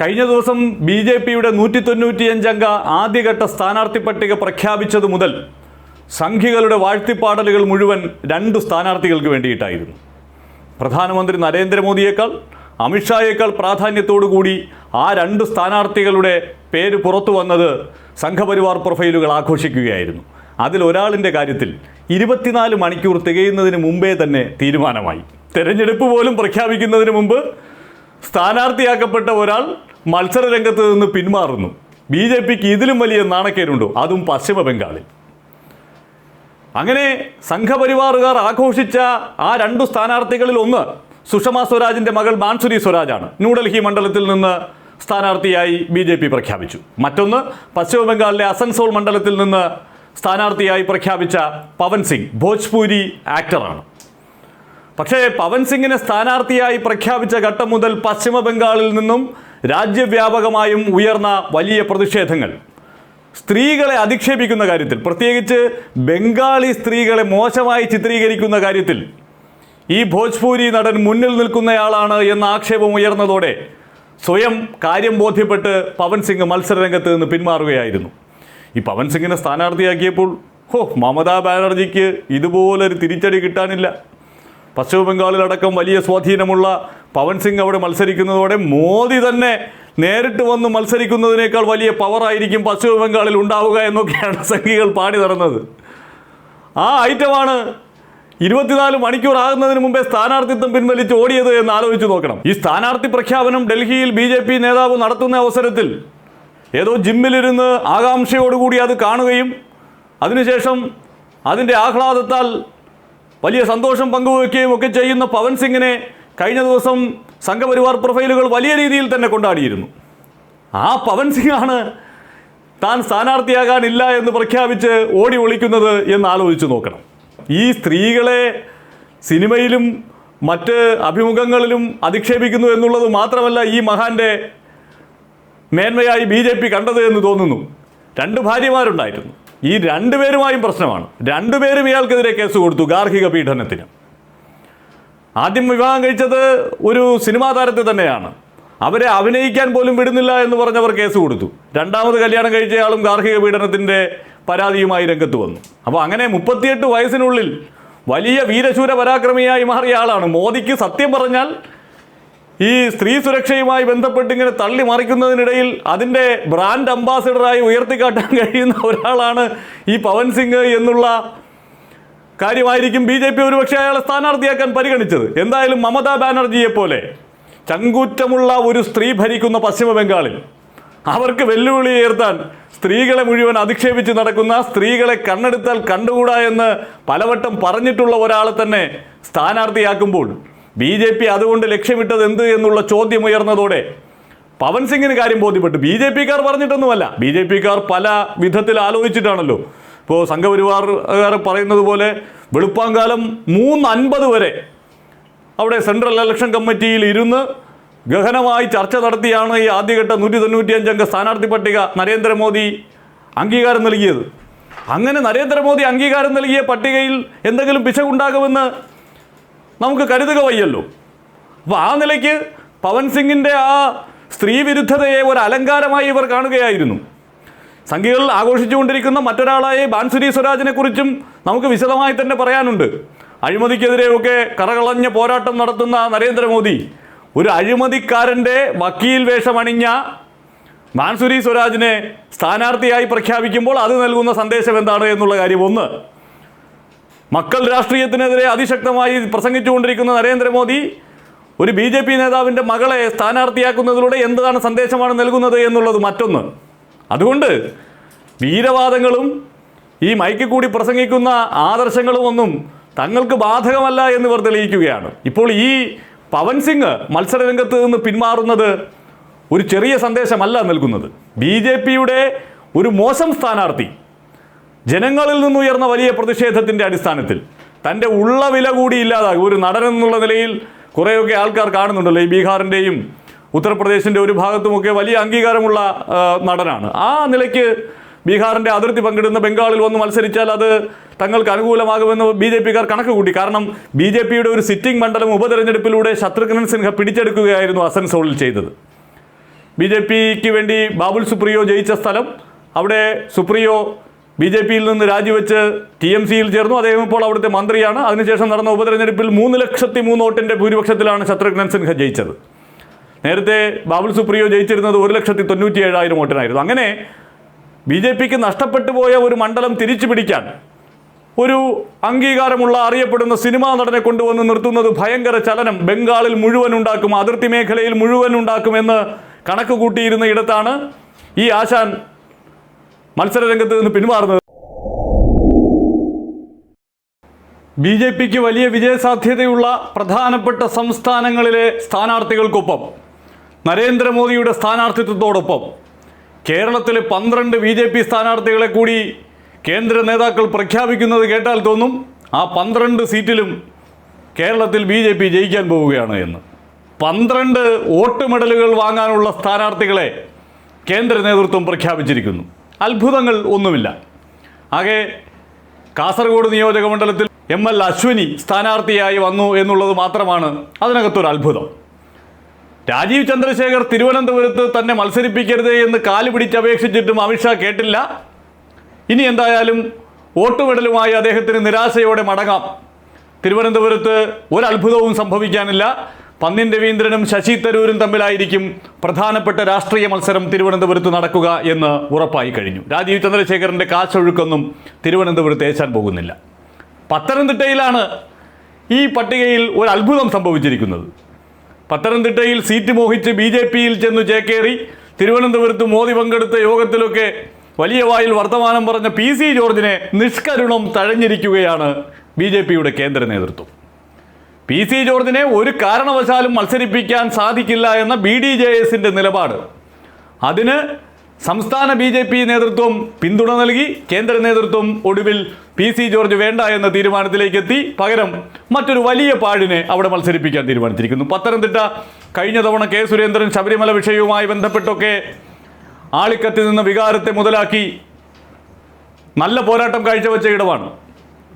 കഴിഞ്ഞ ദിവസം B J പിയുടെ നൂറ്റി തൊണ്ണൂറ്റിയഞ്ചംഗ ആദ്യഘട്ട സ്ഥാനാർത്ഥി പട്ടിക പ്രഖ്യാപിച്ചത് മുതൽ സംഘികളുടെ വാഴ്ത്തിപ്പാടലുകൾ മുഴുവൻ രണ്ട് സ്ഥാനാർത്ഥികൾക്ക് വേണ്ടിയിട്ടായിരുന്നു. പ്രധാനമന്ത്രി നരേന്ദ്രമോദിയേക്കാൾ അമിത്ഷായേക്കാൾ പ്രാധാന്യത്തോടുകൂടി ആ രണ്ട് സ്ഥാനാർത്ഥികളുടെ പേര് പുറത്തു വന്നത് സംഘപരിവാർ പ്രൊഫൈലുകൾ ആഘോഷിക്കുകയായിരുന്നു. അതിലൊരാളിന്റെ കാര്യത്തിൽ ഇരുപത്തിനാല് മണിക്കൂർ തികയുന്നതിന് മുമ്പേ തന്നെ തീരുമാനമായി. തെരഞ്ഞെടുപ്പ് പോലും പ്രഖ്യാപിക്കുന്നതിന് മുമ്പ് സ്ഥാനാർത്ഥിയാക്കപ്പെട്ട ഒരാൾ മത്സര രംഗത്ത് നിന്ന് പിന്മാറുന്നു. ബി ജെ പിക്ക് ഇതിലും വലിയ നാണക്കേടുണ്ടോ? അതും പശ്ചിമ ബംഗാളിൽ. അങ്ങനെ സംഘപരിവാറുകാർ ആഘോഷിച്ച ആ രണ്ടു സ്ഥാനാർത്ഥികളിൽ ഒന്ന് സുഷമ സ്വരാജിന്റെ മകൾ മാൻസുരി സ്വരാജാണ്. ന്യൂഡൽഹി മണ്ഡലത്തിൽ നിന്ന് സ്ഥാനാർത്ഥിയായി ബി ജെ പി പ്രഖ്യാപിച്ചു. മറ്റൊന്ന് പശ്ചിമ ബംഗാളിലെ അസൻസോൾ മണ്ഡലത്തിൽ നിന്ന് സ്ഥാനാർത്ഥിയായി പ്രഖ്യാപിച്ച പവൻ സിംഗ് ഭോജ്പൂരി ആക്ടറാണ്. പക്ഷേ പവൻ സിംഗിനെ സ്ഥാനാർത്ഥിയായി പ്രഖ്യാപിച്ച ഘട്ടം മുതൽ പശ്ചിമ ബംഗാളിൽ നിന്നും രാജ്യവ്യാപകമായും ഉയർന്ന വലിയ പ്രതിഷേധങ്ങൾ. സ്ത്രീകളെ അധിക്ഷേപിക്കുന്ന കാര്യത്തിൽ പ്രത്യേകിച്ച് ബംഗാളി സ്ത്രീകളെ മോശമായി ചിത്രീകരിക്കുന്ന കാര്യത്തിൽ ഈ ഭോജ്പൂരി നടൻ മുന്നിൽ നിൽക്കുന്നയാളാണ് എന്ന ആക്ഷേപം ഉയർന്നതോടെ സ്വയം കാര്യം ബോധ്യപ്പെട്ട് പവൻ സിംഗ് മത്സരരംഗത്ത് നിന്ന് പിന്മാറുകയായിരുന്നു. ഈ പവൻ സിംഗിനെ സ്ഥാനാർത്ഥിയാക്കിയപ്പോൾ ഹോ മമതാ ബാനർജിക്ക് ഇതുപോലൊരു തിരിച്ചടി കിട്ടാനില്ല. പശ്ചിമ ബംഗാളിലടക്കം വലിയ സ്വാധീനമുള്ള പവൻ സിംഗ് അവിടെ മത്സരിക്കുന്നതോടെ മോദി തന്നെ നേരിട്ട് വന്ന് മത്സരിക്കുന്നതിനേക്കാൾ വലിയ പവറായിരിക്കും പശ്ചിമ ബംഗാളിൽ ഉണ്ടാവുക എന്നൊക്കെയാണ് സംഘികൾ പാടി നടന്നത്. ആ ഐറ്റമാണ് ഇരുപത്തിനാല് മണിക്കൂർ ആകുന്നതിന് മുമ്പേ സ്ഥാനാർത്ഥിത്വം പിൻവലിച്ച് ഓടിയത് എന്ന് ആലോചിച്ച് നോക്കണം. ഈ സ്ഥാനാർത്ഥി പ്രഖ്യാപനം ഡൽഹിയിൽ ബി ജെ പി നേതാവ് നടത്തുന്ന അവസരത്തിൽ ഏതോ ജിമ്മിലിരുന്ന് ആകാംക്ഷയോടുകൂടി അത് കാണുകയും അതിനുശേഷം അതിന്റെ ആഹ്ലാദത്താൽ വലിയ സന്തോഷം പങ്കുവയ്ക്കുകയും ഒക്കെ ചെയ്യുന്ന പവൻ സിംഗിനെ കഴിഞ്ഞ ദിവസം സംഘപരിവാർ പ്രൊഫൈലുകൾ വലിയ രീതിയിൽ തന്നെ കൊണ്ടാടിയിരുന്നു. ആ പവൻ സിംഗ് ആണ് താൻ സ്ഥാനാർത്ഥിയാകാനില്ല എന്ന് പ്രഖ്യാപിച്ച് ഓടി ഒളിക്കുന്നത് എന്ന് ആലോചിച്ച് നോക്കണം. ഈ സ്ത്രീകളെ സിനിമയിലും മറ്റ് അഭിമുഖങ്ങളിലും അധിക്ഷേപിക്കുന്നു എന്നുള്ളത് മാത്രമല്ല ഈ മഹാന്റെ മേന്മയായി ബി കണ്ടത് എന്ന് തോന്നുന്നു. രണ്ട് ഭാര്യമാരുണ്ടായിരുന്നു. ഈ രണ്ടുപേരുമായും പ്രശ്നമാണ്. രണ്ടുപേരും ഇയാൾക്കെതിരെ കേസ് കൊടുത്തു ഗാർഹിക പീഡനത്തിന്. ആദ്യം വിവാഹം കഴിച്ചത് ഒരു സിനിമാ താരത്തെ തന്നെയാണ്. അവരെ അഭിനയിക്കാൻ പോലും വിടുന്നില്ല എന്ന് പറഞ്ഞവർ കേസ് കൊടുത്തു. രണ്ടാമത് കല്യാണം കഴിച്ചയാളും ഗാർഹിക പീഡനത്തിന്റെ പരാതിയുമായി രംഗത്ത് വന്നു. അപ്പോൾ അങ്ങനെ മുപ്പത്തിയെട്ട് വയസ്സിനുള്ളിൽ വലിയ വീരശൂര പരാക്രമിയായി മാറിയ ആളാണ്. മോദിക്ക് സത്യം പറഞ്ഞാൽ ഈ സ്ത്രീ സുരക്ഷയുമായി ബന്ധപ്പെട്ട് ഇങ്ങനെ തള്ളി മറിക്കുന്നതിനിടയിൽ അതിന്റെ ബ്രാൻഡ് അംബാസിഡറായി ഉയർത്തിക്കാട്ടാൻ കഴിയുന്ന ഒരാളാണ് ഈ പവൻ സിംഗ് എന്നുള്ള കാര്യമായിരിക്കും ബി ജെ പി ഒരുപക്ഷെ അയാളെ സ്ഥാനാർത്ഥിയാക്കാൻ പരിഗണിച്ചത്. എന്തായാലും മമതാ ബാനർജിയെ പോലെ ചങ്കൂറ്റമുള്ള ഒരു സ്ത്രീ ഭരിക്കുന്ന പശ്ചിമ ബംഗാളിൽ അവർക്ക് വെല്ലുവിളി ഉയർത്താൻ സ്ത്രീകളെ മുഴുവൻ അധിക്ഷേപിച്ച് നടക്കുന്ന സ്ത്രീകളെ കണ്ണെടുത്താൽ കണ്ടുകൂടാ എന്ന് പലവട്ടം പറഞ്ഞിട്ടുള്ള ഒരാളെ തന്നെ സ്ഥാനാർത്ഥിയാക്കുമ്പോൾ ബി ജെ പി അതുകൊണ്ട് ലക്ഷ്യമിട്ടത് എന്ത് എന്നുള്ള ചോദ്യം ഉയർന്നതോടെ പവൻ സിംഗിന് കാര്യം ബോധ്യപ്പെട്ടു. ബി ജെ പിക്കാർ പറഞ്ഞിട്ടൊന്നുമല്ല. ബി ജെ പിക്കാർ പല വിധത്തിൽ ആലോചിച്ചിട്ടാണല്ലോ. ഇപ്പോൾ സംഘപരിവാറുകാർ പറയുന്നത് പോലെ വെളുപ്പാങ്കാലം മൂന്ന് അൻപത് വരെ അവിടെ സെൻട്രൽ ഇലക്ഷൻ കമ്മിറ്റിയിൽ ഇരുന്ന് ഗഹനമായി ചർച്ച നടത്തിയാണ് ഈ ആദ്യഘട്ട നൂറ്റി തൊണ്ണൂറ്റിയഞ്ചംഗ സ്ഥാനാർത്ഥി പട്ടിക നരേന്ദ്രമോദി അംഗീകാരം നൽകിയത്. അങ്ങനെ നരേന്ദ്രമോദി അംഗീകാരം നൽകിയ പട്ടികയിൽ എന്തെങ്കിലും പിശകുണ്ടാകുമെന്ന് നമുക്ക് കരുതുക വയ്യല്ലോ. അപ്പോൾ ആ നിലയ്ക്ക് പവൻ സിംഗിന്റെ ആ സ്ത്രീ വിരുദ്ധതയെ ഒരു അലങ്കാരമായി ഇവർ കാണുകയായിരുന്നു. സംഖ്യകളിൽ ആഘോഷിച്ചുകൊണ്ടിരിക്കുന്ന മറ്റൊരാളായ ബാൻസുരി സ്വരാജിനെ കുറിച്ചും നമുക്ക് വിശദമായി തന്നെ പറയാനുണ്ട്. അഴിമതിക്കെതിരെയൊക്കെ കറകളഞ്ഞ പോരാട്ടം നടത്തുന്ന നരേന്ദ്രമോദി ഒരു അഴിമതിക്കാരന്റെ വക്കീൽ വേഷമണിഞ്ഞ മാൻസുരി സ്വരാജിനെ സ്ഥാനാർത്ഥിയായി പ്രഖ്യാപിക്കുമ്പോൾ അത് നൽകുന്ന സന്ദേശം എന്താണ് എന്നുള്ള കാര്യം ഒന്ന്. മക്കൾ രാഷ്ട്രീയത്തിനെതിരെ അതിശക്തമായി പ്രസംഗിച്ചുകൊണ്ടിരിക്കുന്ന നരേന്ദ്രമോദി ഒരു ബി ജെ പി നേതാവിന്റെ മകളെ സ്ഥാനാർത്ഥിയാക്കുന്നതിലൂടെ എന്താണ് സന്ദേശമാണ് നൽകുന്നത് എന്നുള്ളത് മറ്റൊന്ന്. അതുകൊണ്ട് വീരവാദങ്ങളും ഈ മൈക്കിൽ കൂടി പ്രസംഗിക്കുന്ന ആദർശങ്ങളും ഒന്നും തങ്ങൾക്ക് ബാധകമല്ല എന്ന് ഇവർ തെളിയിക്കുകയാണ്. ഇപ്പോൾ ഈ പവൻ സിംഗ് മത്സരരംഗത്ത് നിന്ന് പിന്മാറുന്നത് ഒരു ചെറിയ സന്ദേശമല്ല നൽകുന്നത്. ബി ജെ പിയുടെ ഒരു മോശം സ്ഥാനാർത്ഥി ജനങ്ങളിൽ നിന്നുയർന്ന വലിയ പ്രതിഷേധത്തിന്റെ അടിസ്ഥാനത്തിൽ തന്റെ ഉള്ള വില കൂടി ഇല്ലാതാകും ഒരു നടൻ എന്നുള്ള നിലയിൽ കുറേയൊക്കെ ആൾക്കാർ കാണുന്നുണ്ടല്ലോ. ഈ ബീഹാറിന്റെയും ഉത്തർപ്രദേശിന്റെ ഒരു ഭാഗത്തുമൊക്കെ വലിയ അംഗീകാരമുള്ള നടനാണ്. ആ നിലയ്ക്ക് ബീഹാറിന്റെ അതിർത്തി പങ്കിടുന്ന ബംഗാളിൽ വന്ന് മത്സരിച്ചാൽ അത് തങ്ങൾക്ക് അനുകൂലമാകുമെന്ന് ബി ജെ പിക്കാർ കണക്ക് കൂട്ടി. കാരണം ബി ജെ പിയുടെ ഒരു സിറ്റിംഗ് മണ്ഡലം ഉപതെരഞ്ഞെടുപ്പിലൂടെ ശത്രുഘ്നൻ സിൻഹ പിടിച്ചെടുക്കുകയായിരുന്നു അസൻസോളിൽ ചെയ്തത്. ബി ജെ പിക്ക് വേണ്ടി ബാബുൽ സുപ്രിയോ ജയിച്ച സ്ഥലം അവിടെ സുപ്രിയോ ബി ജെ പിയിൽ നിന്ന് രാജിവെച്ച് ടി എം സിയിൽ ചേർന്നു. അദ്ദേഹം ഇപ്പോൾ അവിടുത്തെ മന്ത്രിയാണ്. അതിനുശേഷം നടന്ന ഉപതെരഞ്ഞെടുപ്പിൽ മൂന്ന് ലക്ഷത്തി മൂന്ന് വോട്ടിന്റെ ഭൂരിപക്ഷത്തിലാണ് ശത്രുഘ്നൻ സിൻഹ ജയിച്ചത്. നേരത്തെ ബാബുൽ സുപ്രിയോ ജയിച്ചിരുന്നത് ഒരു ലക്ഷത്തി തൊണ്ണൂറ്റി ഏഴായിരം വോട്ടിനായിരുന്നു. അങ്ങനെ ബി ജെ പിക്ക് നഷ്ടപ്പെട്ടു പോയ ഒരു മണ്ഡലം തിരിച്ചു പിടിക്കാൻ ഒരു അംഗീകാരമുള്ള അറിയപ്പെടുന്ന സിനിമാ നടനെ കൊണ്ടുവന്ന് നിർത്തുന്നത് ഭയങ്കര ചലനം. ബംഗാളിൽ മുഴുവൻ ഉണ്ടാക്കും അതിർത്തി മേഖലയിൽ മുഴുവൻ ഉണ്ടാക്കുമെന്ന് കണക്ക് കൂട്ടിയിരുന്ന ഇടത്താണ് ഈ ആശാൻ മത്സരരംഗത്ത് നിന്ന് പിന്മാറുന്നത് ബി ജെ പിക്ക് വലിയ വിജയസാധ്യതയുള്ള പ്രധാനപ്പെട്ട സംസ്ഥാനങ്ങളിലെ സ്ഥാനാർത്ഥികൾക്കൊപ്പം നരേന്ദ്രമോദിയുടെ സ്ഥാനാർത്ഥിത്വത്തോടൊപ്പം കേരളത്തിലെ പന്ത്രണ്ട് ബി ജെ പി സ്ഥാനാർത്ഥികളെ കൂടി കേന്ദ്ര നേതാക്കൾ പ്രഖ്യാപിക്കുന്നത് കേട്ടാൽ തോന്നും ആ പന്ത്രണ്ട് സീറ്റിലും കേരളത്തിൽ ബി ജെ പി ജയിക്കാൻ പോവുകയാണ് എന്ന്. പന്ത്രണ്ട് വോട്ട് മെഡലുകൾ വാങ്ങാനുള്ള സ്ഥാനാർത്ഥികളെ കേന്ദ്ര നേതൃത്വം പ്രഖ്യാപിച്ചിരിക്കുന്നു. അത്ഭുതങ്ങൾ ഒന്നുമില്ല. ആകെ കാസർഗോഡ് നിയോജക മണ്ഡലത്തിൽ എം എൽ അശ്വിനി സ്ഥാനാർത്ഥിയായി വന്നു എന്നുള്ളത് മാത്രമാണ് അതിനകത്തൊരു അത്ഭുതം. രാജീവ് ചന്ദ്രശേഖർ തിരുവനന്തപുരത്ത് തന്നെ മത്സരിപ്പിക്കരുത് എന്ന് കാൽ പിടിച്ചപേക്ഷിച്ചിട്ടും അമിത്ഷാ കേട്ടില്ല. ഇനി എന്തായാലും വോട്ടുമെടലുമായി അദ്ദേഹത്തിന് നിരാശയോടെ മടങ്ങാം. തിരുവനന്തപുരത്ത് ഒരത്ഭുതവും സംഭവിക്കാനില്ല. പന്നിൻ രവീന്ദ്രനും ശശി തരൂരും തമ്മിലായിരിക്കും പ്രധാനപ്പെട്ട രാഷ്ട്രീയ മത്സരം തിരുവനന്തപുരത്ത് നടക്കുക എന്ന് ഉറപ്പായി കഴിഞ്ഞു. രാജീവ് ചന്ദ്രശേഖരന്റെ കാശൊഴുക്കൊന്നും തിരുവനന്തപുരത്ത് ഏശാൻ പോകുന്നില്ല. പത്തനംതിട്ടയിലാണ് ഈ പട്ടികയിൽ ഒരു അത്ഭുതം സംഭവിച്ചിരിക്കുന്നത്. പത്തനംതിട്ടയിൽ സീറ്റ് മോഹിച്ച് ബി ജെ പിയിൽ ചെന്ന് ചേക്കേറി തിരുവനന്തപുരത്ത് മോദി പങ്കെടുത്ത യോഗത്തിലൊക്കെ വലിയ വായിൽ വർത്തമാനം പറഞ്ഞ പി സി ജോർജിനെ നിഷ്കരുണം തഴഞ്ഞിരിക്കുകയാണ് ബി ജെ പിയുടെ കേന്ദ്ര നേതൃത്വം. പി സി ജോർജിനെ ഒരു കാരണവശാലും മത്സരിപ്പിക്കാൻ സാധിക്കില്ല എന്ന ബി ഡി ജെ എസിന്റെ നിലപാട്. അതിന് സംസ്ഥാന ബി ജെ പി നേതൃത്വം പിന്തുണ നൽകി കേന്ദ്ര നേതൃത്വം ഒടുവിൽ പി സി ജോർജ് വേണ്ട എന്ന തീരുമാനത്തിലേക്ക് എത്തി പകരം മറ്റൊരു വലിയ പാഴിനെ അവിടെ മത്സരിപ്പിക്കാൻ തീരുമാനിച്ചിരിക്കുന്നു. പത്തനംതിട്ട കഴിഞ്ഞ തവണ കെ സുരേന്ദ്രൻ ശബരിമല വിഷയവുമായി ബന്ധപ്പെട്ടൊക്കെ ആളിക്കത്തിൽ നിന്ന് വികാരത്തെ മുതലാക്കി നല്ല പോരാട്ടം കാഴ്ചവെച്ച ഇടമാണ്.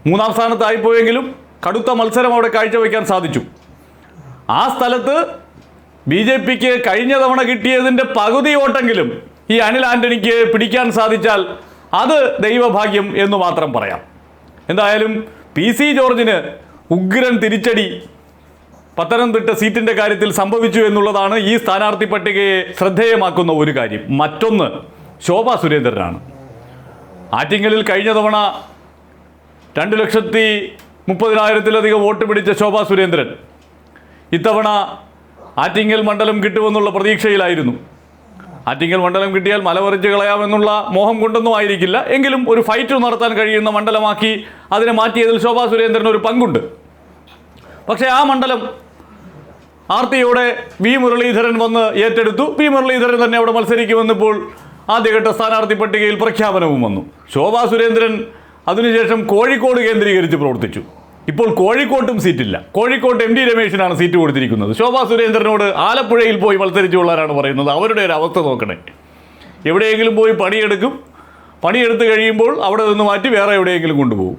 മൂന്നാം സ്ഥാനത്തായിപ്പോയെങ്കിലും കടുത്ത മത്സരം അവിടെ കാഴ്ചവെക്കാൻ സാധിച്ചു. ആ സ്ഥലത്ത് ബി ജെ പിക്ക് കഴിഞ്ഞ തവണ കിട്ടിയതിന്റെ പകുതി ഓട്ടെങ്കിലും ഈ അനിൽ ആന്റണിക്ക് പിടിക്കാൻ സാധിച്ചാൽ അത് ദൈവഭാഗ്യം എന്ന് മാത്രം പറയാം. എന്തായാലും പി സി ജോർജിന് ഉഗ്രൻ തിരിച്ചടി പത്തനംതിട്ട സീറ്റിന്റെ കാര്യത്തിൽ സംഭവിച്ചു എന്നുള്ളതാണ് ഈ സ്ഥാനാർത്ഥി പട്ടികയെ ശ്രദ്ധേയമാക്കുന്ന ഒരു കാര്യം. മറ്റൊന്ന് ശോഭ സുരേന്ദ്രനാണ്. ആറ്റിങ്ങലിൽ കഴിഞ്ഞ തവണ രണ്ട് ലക്ഷത്തി മുപ്പതിനായിരത്തിലധികം വോട്ട് പിടിച്ച ശോഭാ സുരേന്ദ്രൻ ഇത്തവണ ആറ്റിങ്ങൽ മണ്ഡലം കിട്ടുമെന്നുള്ള പ്രതീക്ഷയിലായിരുന്നു. ആറ്റിങ്ങൽ മണ്ഡലം കിട്ടിയാൽ മലവറിച്ച് കളയാമെന്നുള്ള മോഹം കൊണ്ടൊന്നും ആയിരിക്കില്ല. എങ്കിലും ഒരു ഫൈറ്റ് നടത്താൻ കഴിയുന്ന മണ്ഡലമാക്കി അതിനെ മാറ്റിയതിൽ ശോഭാ സുരേന്ദ്രന് ഒരു പങ്കുണ്ട്. പക്ഷേ ആ മണ്ഡലം ആർത്തിയോടെ വി മുരളീധരൻ വന്ന് ഏറ്റെടുത്തു. വി മുരളീധരൻ തന്നെ അവിടെ മത്സരിക്കുമെന്നിപ്പോൾ ആദ്യഘട്ട സ്ഥാനാർത്ഥി പട്ടികയിൽ പ്രഖ്യാപനവും വന്നു. ശോഭാ സുരേന്ദ്രൻ അതിനുശേഷം കോഴിക്കോട് കേന്ദ്രീകരിച്ച് പ്രവർത്തിച്ചു. ഇപ്പോൾ കോഴിക്കോട്ടും സീറ്റില്ല. കോഴിക്കോട്ട് എം ഡി രമേശിനാണ് സീറ്റ് കൊടുത്തിരിക്കുന്നത്. ശോഭാ സുരേന്ദ്രനോട് ആലപ്പുഴയിൽ പോയി മത്സരിച്ചുള്ളവരാണ് പറയുന്നത്. അവരുടെ ഒരു അവസ്ഥ നോക്കണേ. എവിടെയെങ്കിലും പോയി പണിയെടുക്കും. പണിയെടുത്ത് കഴിയുമ്പോൾ അവിടെ നിന്ന് മാറ്റി വേറെ എവിടെയെങ്കിലും കൊണ്ടുപോകും.